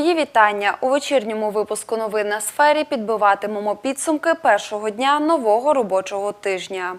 Мої вітання у вечірньому випуску новин на сфері підбиватимемо підсумки першого дня нового робочого тижня.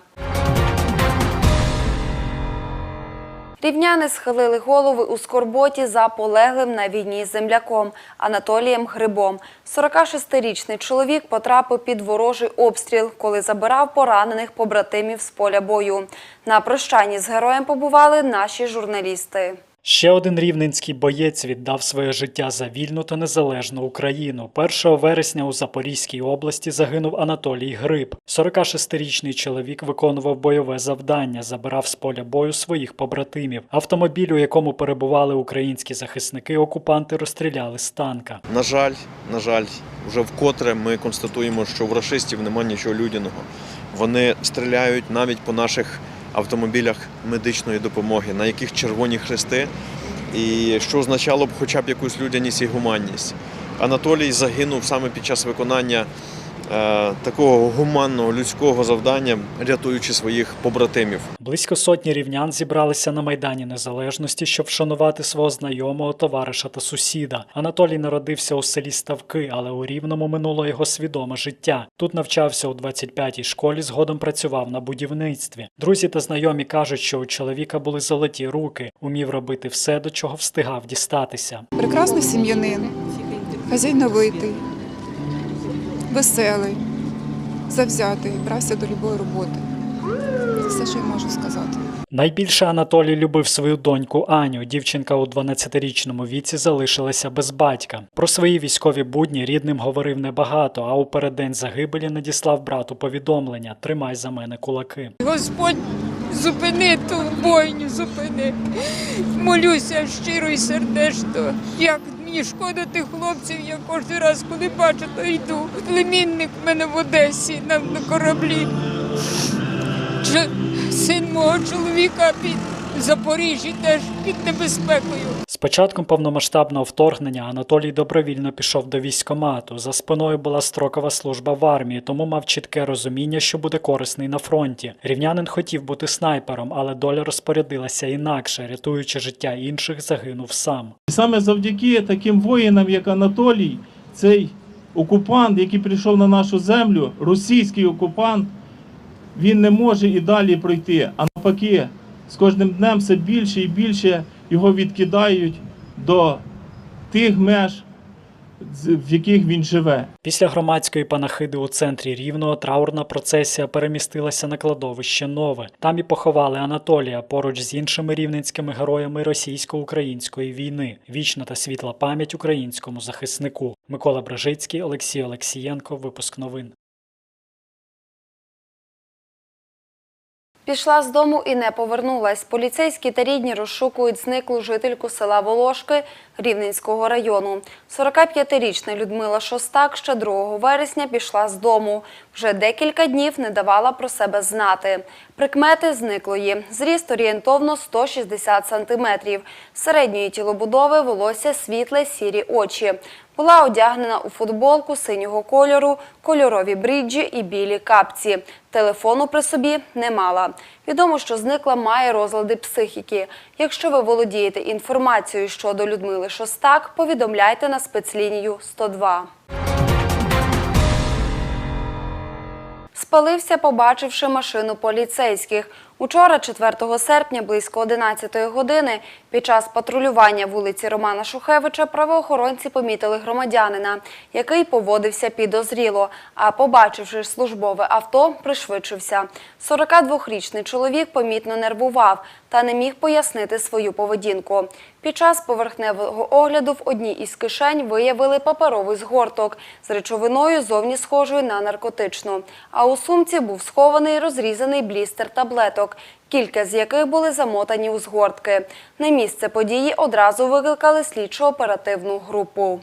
Рівняни схилили голови у скорботі за полеглим на війні з земляком Анатолієм Грибом. 46-річний чоловік потрапив під ворожий обстріл, коли забирав поранених побратимів з поля бою. На прощанні з героєм побували наші журналісти. Ще один рівненський боєць віддав своє життя за вільну та незалежну Україну. 1 вересня у Запорізькій області загинув Анатолій Гриб. 46-річний чоловік виконував бойове завдання, забирав з поля бою своїх побратимів. Автомобіль, у якому перебували українські захисники, окупанти розстріляли з танка. На жаль, на жаль, вже вкотре ми констатуємо, що в рашистів немає нічого людяного. Вони стріляють навіть по наших автомобілях медичної допомоги, на яких червоні хрести, і що означало б хоча б якусь людяність і гуманність. Анатолій загинув саме під час виконання такого гуманного людського завдання, рятуючи своїх побратимів. Близько сотні рівнян зібралися на Майдані Незалежності, щоб вшанувати свого знайомого, товариша та сусіда. Анатолій народився у селі Ставки, але у Рівному минуло його свідоме життя. Тут навчався у 25-й школі, згодом працював на будівництві. Друзі та знайомі кажуть, що у чоловіка були золоті руки, умів робити все, до чого встигав дістатися. Прекрасний сім'янин, хазяйновитий, веселий, завзятий, брався до любої роботи. Це все, що я можу сказати. Найбільше Анатолій любив свою доньку Аню. Дівчинка у 12-річному віці залишилася без батька. Про свої військові будні рідним говорив небагато, а у переддень загибелі надіслав брату повідомлення: Тримай за мене кулаки. Господь зупини ту бойню, зупини. Молюся щиро і сердечно. Як мені шкода тих хлопців, я кожен раз, коли бачу, то йду. Племінник в мене в Одесі на, на кораблі. Ч- Син мого чоловіка під Запоріжжі теж під небезпекою. З початком повномасштабного вторгнення Анатолій добровільно пішов до військкомату. За спиною була строкова служба в армії, тому мав чітке розуміння, що буде корисний на фронті. Рівнянин хотів бути снайпером, але доля розпорядилася інакше, рятуючи життя інших, загинув сам. Саме завдяки таким воїнам, як Анатолій, цей окупант, який прийшов на нашу землю, російський окупант, він не може і далі пройти. А навпаки, з кожним днем все більше і більше його відкидають до тих меж, в яких він живе. Після громадської панахиди у центрі Рівного траурна процесія перемістилася на кладовище Нове. Там і поховали Анатолія поруч з іншими рівненськими героями російсько-української війни. Вічна та світла пам'ять українському захиснику. Микола Бражицький, Олексій Олексієнко. Випуск новин. Пішла з дому і не повернулась. Поліцейські та рідні розшукують зниклу жительку села Волошки Рівненського району. 45-річна Людмила Шостак ще 2 вересня пішла з дому. Вже декілька днів не давала про себе знати. Прикмети зниклої. Зріст орієнтовно 160 сантиметрів. Середньої тілобудови волосся світле, сірі очі. Була одягнена у футболку синього кольору, кольорові бріджі і білі капці. Телефону при собі не мала. Відомо, що зникла має розлади психіки. Якщо ви володієте інформацією щодо Людмили Шостак, повідомляйте на спецлінію 102. Спалився, побачивши машину поліцейських. Учора, 4 серпня, близько 11 години, під час патрулювання вулиці Романа Шухевича правоохоронці помітили громадянина, який поводився підозріло, а побачивши службове авто, пришвидшився. 42-річний чоловік помітно нервував та не міг пояснити свою поведінку. Під час поверхневого огляду в одній із кишень виявили паперовий згорток з речовиною зовні схожою на наркотичну. А у сумці був схований розрізаний блістер таблеток, кілька з яких були замотані у згортки. На місце події одразу викликали слідчо-оперативну групу.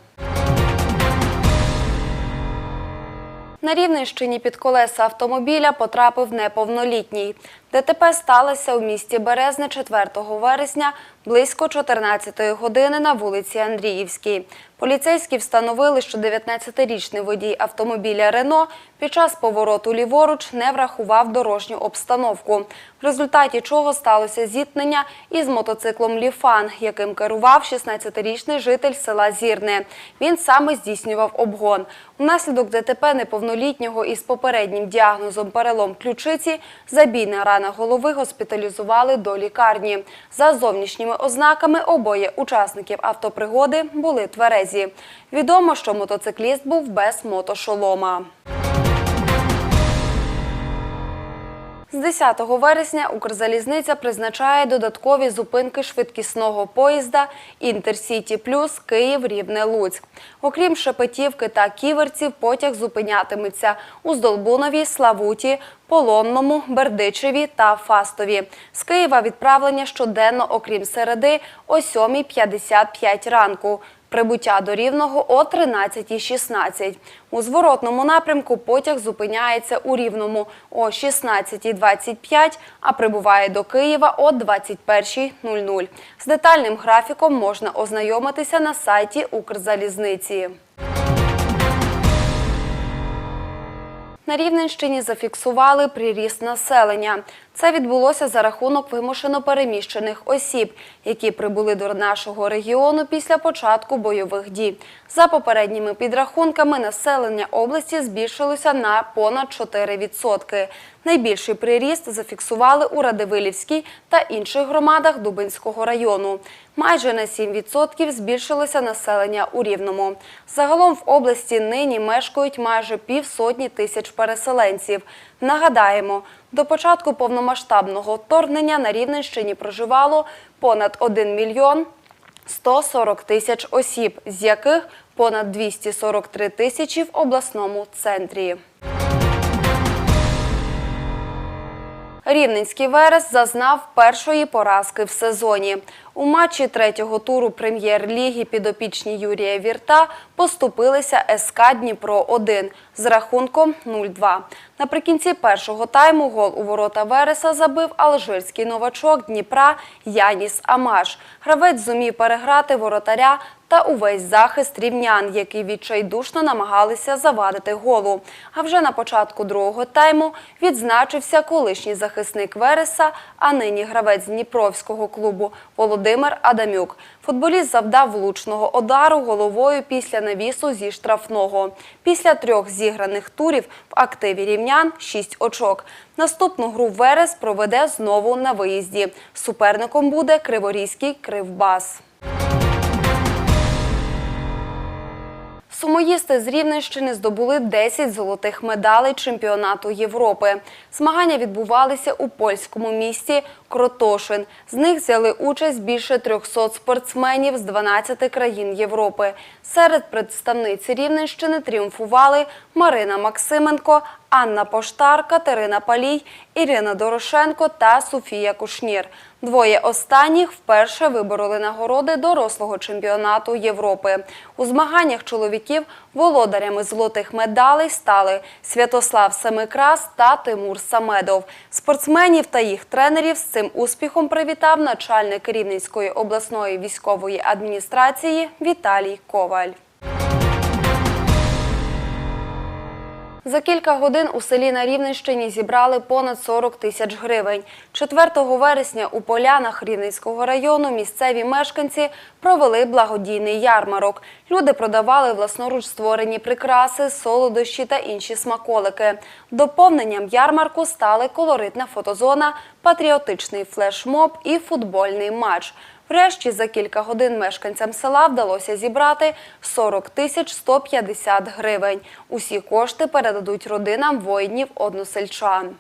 На Рівненщині під колеса автомобіля потрапив неповнолітній. ДТП сталося у місті Березне 4 вересня близько 14 години на вулиці Андріївській. Поліцейські встановили, що 19-річний водій автомобіля «Рено» під час повороту ліворуч не врахував дорожню обстановку, в результаті чого сталося зіткнення із мотоциклом «Ліфан», яким керував 16-річний житель села Зірне. Він саме здійснював обгон. Унаслідок ДТП неповнолітнього із попереднім діагнозом перелом ключиці забійна рана голови госпіталізували до лікарні. За зовнішніми ознаками обоє учасників автопригоди були тверезі. Відомо, що мотоцикліст був без мотошолома. З 10 вересня Укрзалізниця призначає додаткові зупинки швидкісного поїзда Інтерсіті Плюс Київ Рівне Луцьк. Окрім Шепетівки та Ківерців, потяг зупинятиметься у Здолбунові, Славуті, Полонному, Бердичеві та Фастові. З Києва відправлення щоденно, окрім середи, о 7.55 ранку. Прибуття до Рівного о 13.16. У зворотному напрямку потяг зупиняється у Рівному о 16.25, а прибуває до Києва о 21.00. З детальним графіком можна ознайомитися на сайті Укрзалізниці. На Рівненщині зафіксували приріст населення. Це відбулося за рахунок вимушено переміщених осіб, які прибули до нашого регіону після початку бойових дій. За попередніми підрахунками, населення області збільшилося на понад 4%. Найбільший приріст зафіксували у Радивилівській та інших громадах Дубинського району. Майже на 7% збільшилося населення у Рівному. Загалом в області нині мешкають майже півсотні тисяч переселенців. Нагадаємо, до початку повномасштабного вторгнення на Рівненщині проживало понад 1 мільйон 140 тисяч осіб, з яких понад 243 тисячі в обласному центрі. Рівненський Верес зазнав першої поразки в сезоні. У матчі третього туру прем'єр-ліги підопічні Юрія Вірта поступилися СК Дніпро-1 з рахунком 0-2. Наприкінці першого тайму гол у ворота Вереса забив алжирський новачок Дніпра Яніс Амаш. Гравець зумів переграти воротаря та увесь захист рівнян, які відчайдушно намагалися завадити голу. А вже на початку другого тайму відзначився колишній захисник Вереса, а нині гравець Дніпровського клубу Володимир Адамюк. Футболіст завдав влучного удару головою після навісу зі штрафного. Після трьох зіграних турів в активі рівнян 6 очок. Наступну гру Верес проведе знову на виїзді. Суперником буде Криворізький Кривбас. Сумоїсти з Рівненщини здобули 10 золотих медалей чемпіонату Європи. Змагання відбувалися у польському місті Кротошин. З них взяли участь більше 300 спортсменів з 12 країн Європи. Серед представниць Рівненщини тріумфували Марина Максименко, Анна Поштар, Катерина Палій, Ірина Дорошенко та Софія Кушнір. Двоє останніх вперше вибороли нагороди дорослого чемпіонату Європи. У змаганнях чоловіків володарями золотих медалей стали Святослав Семикрас та Тимур Самедов. Спортсменів та їх тренерів з цим успіхом привітав начальник Рівненської обласної військової адміністрації Віталій Коваль. За кілька годин у селі на Рівненщині зібрали понад 40 тисяч гривень. 4 вересня у Полянах Рівненського району місцеві мешканці провели благодійний ярмарок. Люди продавали власноруч створені прикраси, солодощі та інші смаколики. Доповненням ярмарку стали колоритна фотозона, патріотичний флешмоб і футбольний матч. Врешті за кілька годин мешканцям села вдалося зібрати 40 тисяч 150 гривень. Усі кошти передадуть родинам воїнів-односельчан.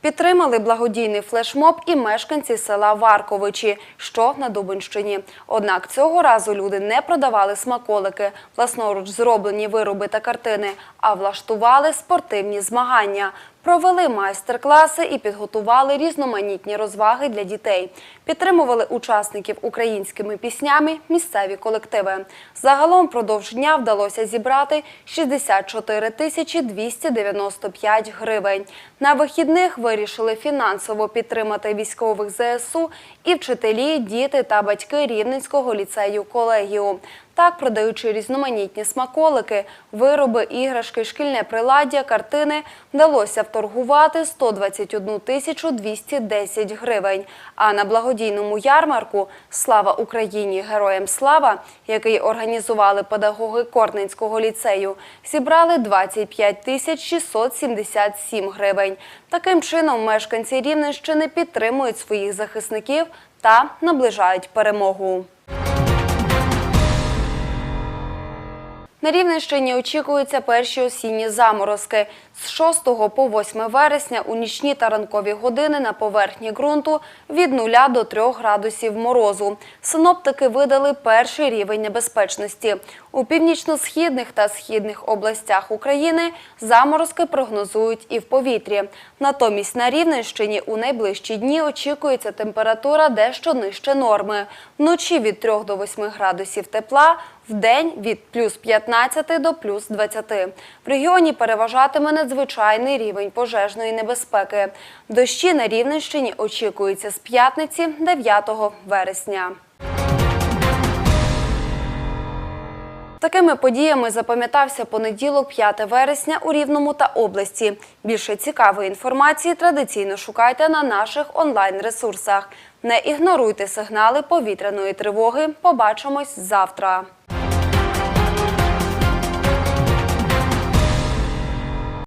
Підтримали благодійний флешмоб і мешканці села Варковичі, що на Дубинщині. Однак цього разу люди не продавали смаколики, власноруч зроблені вироби та картини, а влаштували спортивні змагання. Провели майстер-класи і підготували різноманітні розваги для дітей. Підтримували учасників українськими піснями місцеві колективи. Загалом продовж дня вдалося зібрати 64 тисячі 295 гривень. На вихідних вирішили фінансово підтримати військових ЗСУ і вчителі, діти та батьки Рівненського ліцею колегіум. Так, продаючи різноманітні смаколики, вироби, іграшки, шкільне приладдя, картини, вдалося вторгувати 121 тисячу 210 гривень. А на благодійному ярмарку «Слава Україні! Героям слава!», який організували педагоги Корненського ліцею, зібрали 25 тисяч 677 гривень. Таким чином, мешканці Рівненщини підтримують своїх захисників та наближають перемогу. На Рівненщині очікуються перші осінні заморозки. З 6 по 8 вересня у нічні та ранкові години на поверхні ґрунту від 0 до 3 градусів морозу. Синоптики видали перший рівень небезпечності. У північно-східних та східних областях України заморозки прогнозують і в повітрі. Натомість на Рівненщині у найближчі дні очікується температура дещо нижче норми. Вночі від 3 до 8 градусів тепла, в день від плюс 15 до плюс 20. В регіоні переважатиме надзвичайний рівень пожежної небезпеки. Дощі на Рівненщині очікуються з п'ятниці 9 вересня. Такими подіями запам'ятався понеділок 5 вересня у Рівному та області. Більше цікавої інформації традиційно шукайте на наших онлайн-ресурсах. Не ігноруйте сигнали повітряної тривоги. Побачимось завтра.